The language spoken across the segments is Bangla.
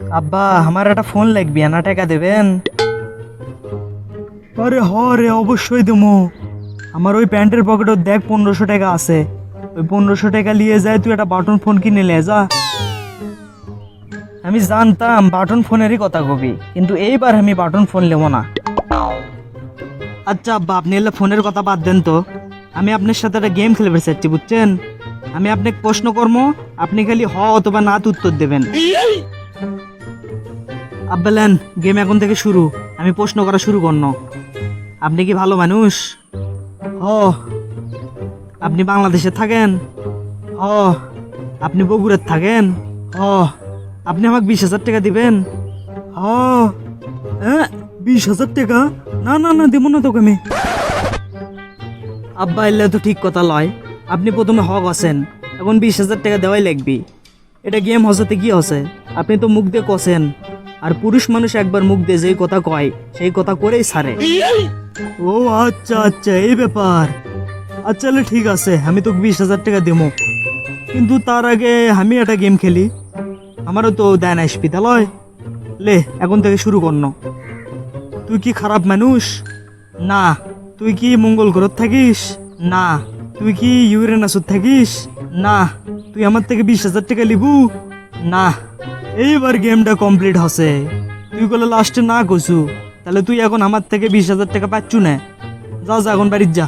আব্বা আমার একটা ফোন লাগবে না টাকা দেবেন? আরে হ রে অবশ্যই দেবো। আমার ওই প্যান্টের পকেটে দেখ পনেরোশো টাকা আছে। ওই পনেরোশো টাকা নিয়ে যায় তুই একটা বাটন ফোন কিনে লে যা। আমি জানতাম বাটন ফোনেরই কথা কবি কিন্তু এইবার আমি বাটন ফোন নেব না। আচ্ছা আব্বা আপনি এলে ফোনের কথা বাদ দেন তো। আমি আপনার সাথে একটা গেম খেলতে চাচ্ছি বুঝছেন? আমি আপনাকে প্রশ্ন করব আপনি খালি হ অথবা না উত্তর দেবেন। আব্বালেন গেম এখন থেকে শুরু। আমি প্রশ্ন করা শুরু করন। আপনি কি ভালো মানুষ? হ। আপনি বাংলাদেশে থাকেন? হ। আপনি বগুড়ার থাকেন? হ। আপনি আমাকে বিশ হাজার টাকা দিবেন? হ। হ্যাঁ বিশ হাজার টাকা? না না না, দেবো না তোকে আমি। আব্বা, এলে তো ঠিক কথা লয়। আপনি প্রথমে হক আছেন। এখন বিশ হাজার টাকা দেওয়াই লাগবে। এটা গেম হসাতে কি হসে আপনি তো মুখ দিয়ে কষেন আর পুরুষ মানুষ একবার মুখ দিয়ে যেই কথা কয়, সেই কথা করেই ছাড়ে ও আচ্ছা আচ্ছা এই ব্যাপার। আচ্ছা ঠিক আছে, আমি তোকে বিশ হাজার টাকা দেবো। কিন্তু তার আগে আমি একটা গেম খেলি। আমারও তো দেয় না বিদ্যালয় লে, এখন থেকে শুরু করন তুই কি খারাপ মানুষ? না। তুই কি মঙ্গল গ্রহ থাকিস? না। তুই কি ইউরেনাসত থাকিস? না। তুই আমার থেকে বিশ হাজার টাকা লিবু? না। এইবার গেমটা কমপ্লিট হসে। তুই কলে লাস্টে না কসু তাহলে তুই এখন আমার থেকে বিশ হাজার টাকা পাচ্ছু না। যা যা এখন বাড়ির যা।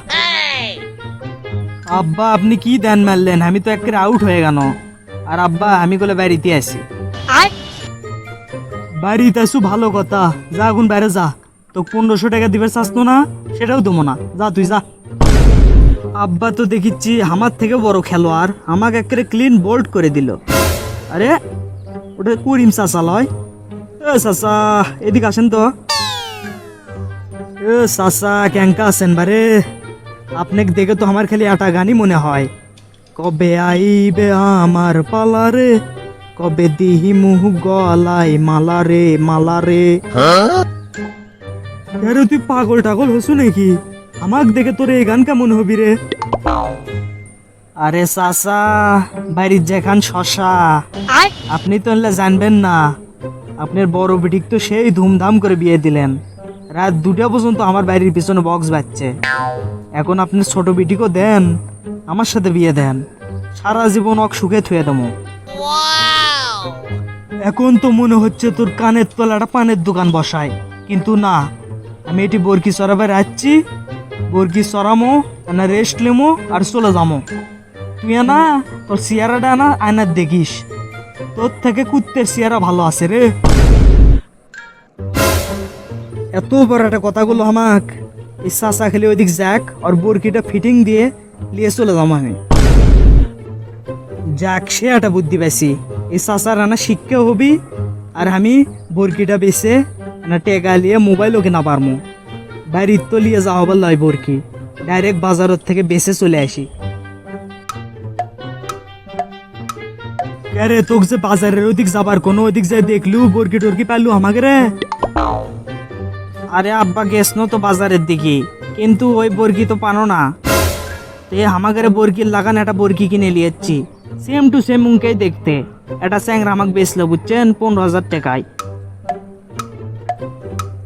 আব্বা আপনি কি দেন মারলেন? আমি তো একেবারে আউট হয়ে গেল। আর আব্বা আমি বলে বাড়িতে আছি বাড়িতে আসু ভালো কথা। যা এখন বাইরে যা। তো পনেরোশো টাকা দিবে চাস না? সেটাও দেবো না। যা তুই যা। আব্বা তো দেখিচ্ছি আমার থেকে বড় খেলোয়াড়। আমাকে একেবারে ক্লিন বোল্ড করে দিল। আরে ওটা করিম চাচা লয়। এ চাচা, এদিকে আসেন তো। এ চাচা ক্যাঙ্কা আছেন বারে। আপনাকে দেখে তো আমার খালি আটা গানই মনে হয়। কবে আইবে আমার পালারে কবে দিহি মুহ গলাই মালারে মালারে আরে তুই পাগল টাগল হসু নাকি? আমাক দেখে তোর এই গান কেমন হবি রে? আরে চাচা বাড়ির যেখান শশা। আপনি তো এলে জানবেন না আপনার বড় বিটিক তো সেই ধুমধাম করে বিয়ে দিলেন। রাত দুটা পর্যন্ত আমার বাড়ির পিছনে বক্স বাজছে। এখন আপনি ছোট বেটিকেও দেন আমার সাথে বিয়ে দেন। সারা জীবন অক সুখে থুয়ে দেবো। এখন তো মনে হচ্ছে তোর কানের তলাটা পানের দোকান বসায়। কিন্তু না আমি এটি বরকি সরাবার আসছি। বরকি সরামো না রেস্ট লেমো আর চলে যামো। তুই না, তোর সিয়ারাটা না আয়নার দেখিস। তোর থেকে কুত্তের সিয়ারা ভালো আছে রে। এত বড় একটা কথাগুলো আমাক। এই চাচা খেলে ওইদিক যাক, আর বরকিটা ফিটিং দিয়ে নিয়ে চলে যাব আমি যাক, সে একটা বুদ্ধি পাইছি। এই চাচার রান্না শিক্ষা হবি, আর আমি বরকিটা বেছে না টেকা লিয়ে মোবাইলও কিনা পারমু। বাড়ির তো লিয়ে যাওয়া বল লয় বরকি। ডাইরেক্ট বাজারের থেকে বেছে চলে আসি। আরে তোকে যে বাজারের ওদিক যাবার কোনো ওদিক যাই দেখলু বরকি টরকি পাইলু আমাকে রে আরে আব্বা গেছ তো বাজারের দিকে কিন্তু ওই বরকি তো পানো না তে আমাকে বরকির লাগান একটা বরকি কিনে লিয়েছি সেম টু সেম উনকেই দেখতে একটা স্যাংরা আমাকে বেচলো বুঝছেন পনেরো হাজার টাকায়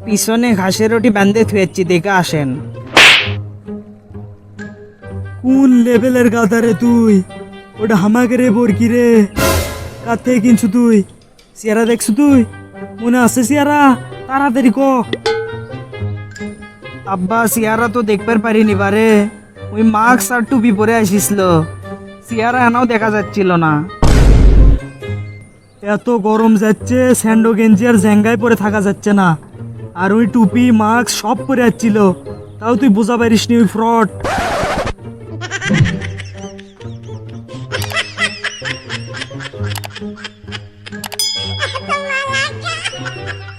পিছনে ঘাসের রুটি বান্ধে থুয়েছি দেখে আসেন কোন লেভেলের গাধা রে তুই ওটা হামাকে রে বরকি রে কার থেকে কিনছু তুই? সিয়ারা দেখছু তুই? মনে আছে সিয়ারা তাড়াতাড়ি ক। আব্বা সিয়ারা তো দেখবার পারিনি বারে। ওই মাস্ক আর টুপি পরে আসিছিল। সিয়ারা এনাও দেখা যাচ্ছিল না। এত গরম যাচ্ছে, স্যান্ডো গেঞ্জি আর জ্যাঙ্গায় পরে থাকা যাচ্ছে না। আর ওই টুপি, মাস্ক সব পরে যাচ্ছিল তাও তুই বোঝা পারিস নি ওই ফ্রড।